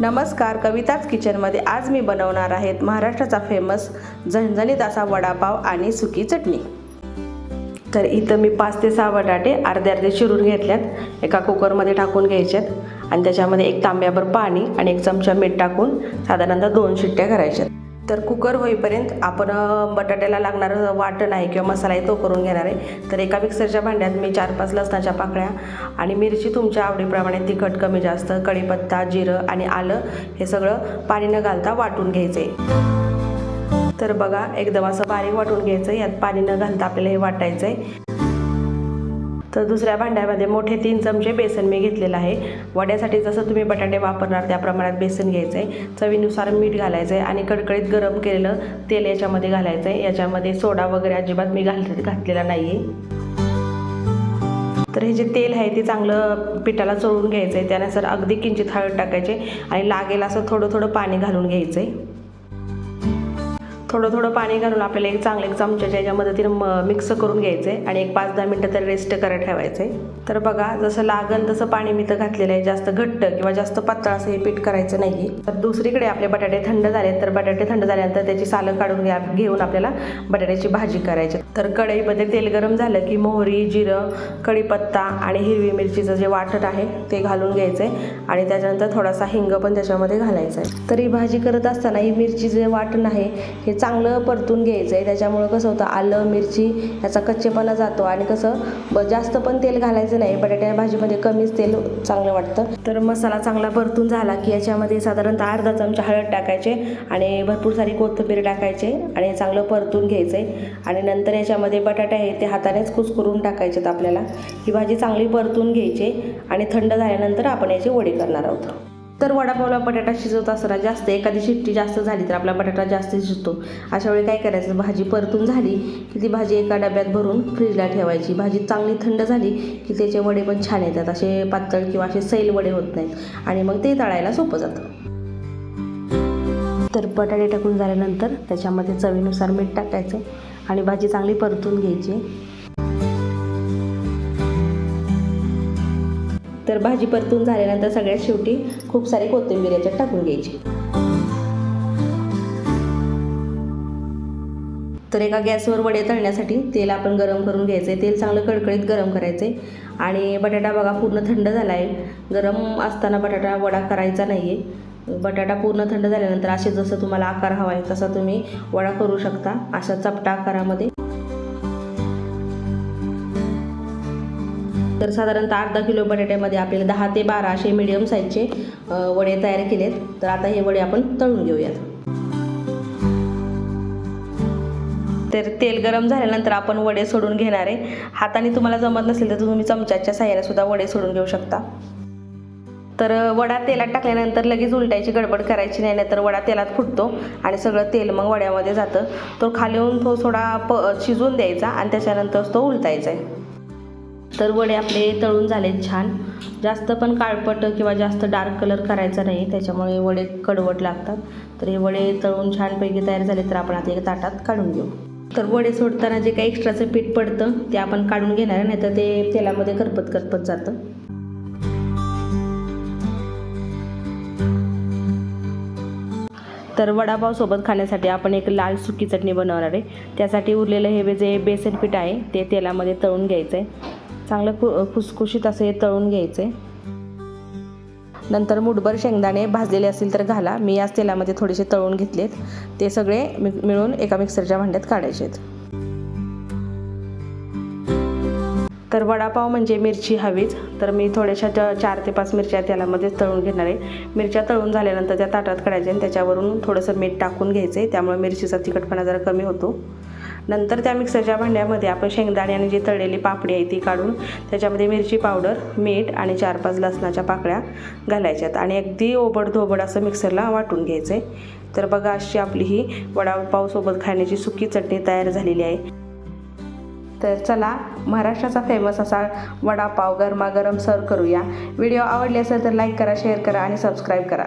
नमस्कार कविताच किचनमध्ये आज मी बनवणार आहेत महाराष्ट्राचा फेमस झणझणीत असा वडापाव आणि सुकी चटणी. तर इथं मी पाच ते सहा बटाटे अर्धे अर्धे चिरून घेतल्यात. एका कुकरमध्ये टाकून घ्यायच्यात आणि त्याच्यामध्ये एक तांब्याभर पाणी आणि एक चमचा मीठ टाकून साधारणतः दोन शिट्ट्या करायच्यात. तर कुकर होईपर्यंत आपण बटाट्याला लागणारं वाटण आहे किंवा मसाला आहे तो करून घेणार आहे. तर एका मिक्सरच्या भांड्यात मी चार पाच लसणाच्या पाकळ्या आणि मिरची तुमच्या आवडीप्रमाणे तिखट कमी जास्त कढीपत्ता जिरं आणि आलं हे सगळं पाणी न घालता वाटून घ्यायचं. आहे तर बघा एकदम असं बारीक वाटून घ्यायचं आहे यात पाणी न घालता आपल्याला हे वाटायचं आहे तर दुसऱ्या भांड्यामध्ये मोठे तीन चमचे बेसन मी घेतलेलं आहे. वड्यासाठी जसं तुम्ही बटाटे वापरणार त्या प्रमाणात बेसन घ्यायचं आहे चवीनुसार मीठ घालायचं आहे आणि कडकडीत गरम केलेलं तेल याच्यामध्ये घालायचं आहे याच्यामध्ये सोडा वगैरे अजिबात मी घाल घातलेला नाही आहे तर हे जे तेल आहे ते चांगलं पिठाला चोळून घ्यायचं आहे त्यानंतर अगदी किंचित हळद टाकायचे आणि लागेल असं थोडं थोडं पाणी घालून घ्यायचं आहे थोडं थोडं पाणी घालून आपल्याला एक चांगलं एक चमच्याच्या याच्या मदतीनं म मिक्स करून घ्यायचं आहे आणि एक पाच दहा मिनटं तरी रेस्ट करायला ठेवायचं आहे तर बघा जसं लागल तसं पाणी मी तर घातलेलं आहे. जास्त घट्ट किंवा जास्त पातळ असं हे पीठ करायचं नाही तर दुसरीकडे आपले बटाटे थंड झाले तर बटाटे थंड झाल्यानंतर त्याची सालं काढून घ्या घेऊन आपल्याला बटाट्याची भाजी करायची. तर कढईमध्ये तेल गरम झालं की मोहरी जिरं कढीपत्ता आणि हिरवी मिरचीचं जे वाटण आहे ते घालून घ्यायचं आहे आणि त्याच्यानंतर थोडासा हिंग पण त्याच्यामध्ये घालायचा आहे तर ही भाजी करत असताना ही मिरची जे वाटण आहे हे चांगलं परतून घ्यायचं आहे त्याच्यामुळं कसं होतं आलं मिरची याचा कच्चेपणा जातो आणि कसं ब जास्त पण तेल घालायचं नाही. बटाट्या भाजीमध्ये कमीच तेल चांगलं वाटतं. तर मसाला चांगला परतून झाला की याच्यामध्ये साधारणतः अर्धा चमचा हळद टाकायचे आणि भरपूर सारी कोथिंबीर टाकायचे आणि चांगलं परतून घ्यायचं आहे आणि नंतर याच्यामध्ये बटाटे आहे ते हातानेच कुस्करून टाकायचेत आपल्याला. ही भाजी चांगली परतून घ्यायची आणि थंड झाल्यानंतर आपण याचे वडे करणार आहोत. तर वडापावला बटाटा शिजवत असताना जास्त एखादी शिट्टी जास्त झाली तर आपला बटाटा जास्त शिजतो. अशा वेळी काय करायचं? भाजी परतून झाली की ती भाजी एका डब्यात भरून फ्रीजला ठेवायची. भाजी चांगली थंड झाली की त्याचे वडे पण छान येतात. असे पातळ किंवा असे सैल वडे होत नाहीत आणि मग ते तळायला सोपं जातं. तर बटाटे टाकून झाल्यानंतर त्याच्यामध्ये चवीनुसार मीठ टाकायचं आणि भाजी चांगली परतून घ्यायची. तर भाजी परतून झाल्यानंतर सगळ्यात शेवटी खूप सारी कोथिंबीर याच्यात टाकून घ्यायची. तर एका गॅसवर वडे तळण्यासाठी तेल आपण गरम करून घ्यायचं आहे तेल चांगलं कडकडीत गरम करायचं आहे आणि बटाटा बघा पूर्ण थंड झाला आहे गरम असताना बटाटा वडा करायचा नाही आहे बटाटा पूर्ण थंड झाल्यानंतर असे जसं तुम्हाला आकार हवा आहे तसा तुम्ही वडा करू शकता. अशा चपटा आकारामध्ये. तर साधारणतः अर्धा किलो बटाट्यामध्ये आपल्याला दहा ते बारा असे मिडियम साईजचे वडे तयार केलेत. तर आता हे वडे आपण तळून घेऊयात. तर तेल गरम झाल्यानंतर आपण वडे सोडून घेणार आहे. हाताने तुम्हाला जमत नसेल तर तुम्ही चमच्याच्या साह्याने सुद्धा वडे सोडून घेऊ शकता. तर वडा तेलात टाकल्यानंतर लगेच उलटायची गडबड करायची नाही नाहीतर वडा तेलात फुटतो आणि सगळं तेल मग वड्यामध्ये जातं. तो खाली येऊन तो थोडा प शिजवून द्यायचा आणि त्याच्यानंतर तो उलटायचा आहे. तर वडे आपले तळून झाले छान. जास्त पण काळपट किंवा जास्त डार्क कलर करायचा नाही त्याच्यामुळे वडे कडवट लागतात. तर हे वडे तळून छानपैकी तयार झाले तर आपण आता एका ताटात काढून घेऊ. तर वडे सोडताना जे काही एक्स्ट्राचं पीठ पडतं ते आपण काढून घेणार आहे, नाहीतर ते तेलामध्ये करपत करपत जातं. तर वडापावसोबत खाण्यासाठी आपण एक लाल सुकी चटणी बनवणार आहे. त्यासाठी उरलेलं हे जे बेसन पीठ आहे ते तेलामध्ये तळून घ्यायचं आहे चांगलं खु खुसखुशीत असं हे तळून घ्यायचं आहे नंतर मुठभर शेंगदाणे भाजलेले असतील तर घाला. मी याच तेलामध्ये थोडेसे तळून घेतलेत. ते सगळे मि मिळून एका मिक्सरच्या भांड्यात काढायचे आहेत तर वडापाव म्हणजे मिरची हवीच. तर मी थोड्याशा चार ते पाच मिरच्या तेलामध्ये तळून घेणार आहे. मिरच्या तळून झाल्यानंतर त्या ताटात काढायच्या आणि त्याच्यावरून थोडंसं मीठ टाकून घ्यायचं आहे. त्यामुळे मिरचीचा तिखटपणा जरा कमी होतो. नंतर त्या मिक्सरच्या भांड्यामध्ये आपण शेंगदाणे आणि जी तळलेली पापडी आहे ती काढून त्याच्यामध्ये मिरची पावडर मीठ आणि चार पाच लसणाच्या पाकळ्या घालायच्यात. आणि अगदी ओबड धोबड असं मिक्सरला वाटून घ्यायचं आहे तर बघा अशी आपली ही वडापावसोबत खाण्याची सुकी चटणी तयार झालेली आहे. तर चला महाराष्ट्राचा फेमस असा वडापाव गरमागरम सर्व करूया. व्हिडिओ आवडले असेल तर लाईक करा शेअर करा आणि सबस्क्राईब करा.